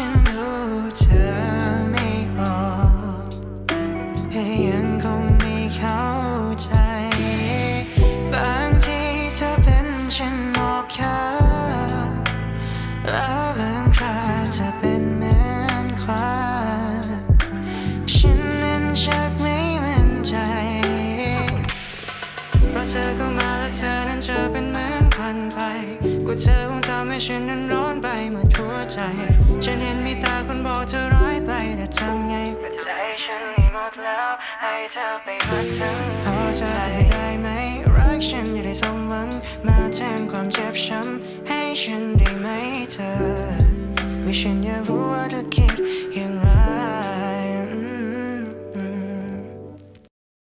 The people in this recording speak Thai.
ฉันรู้เธอไม่ออกให้ยังคงไม่เข้าใจ บางทีเธอเป็นฉันหมอกขาแล้วบางคราเธอเป็นเหมือนควายฉันนั้นชักไม่มั่นใจ เพราะเธอเข้ามาและเธอนั้นเจะเป็นเหมือนควันไฟกว่าเธอคงทำให้ฉันนั้นร้อนไปหมดหัวใจ ให้เธอไปรักฉัพอเธไปได้ไหม รักฉันอย่าได้สมหวัง มาแทนความเจ็บช้ำให้ฉันได้ไหมเธอก็ฉันอยากรู้ว่าเธอคิด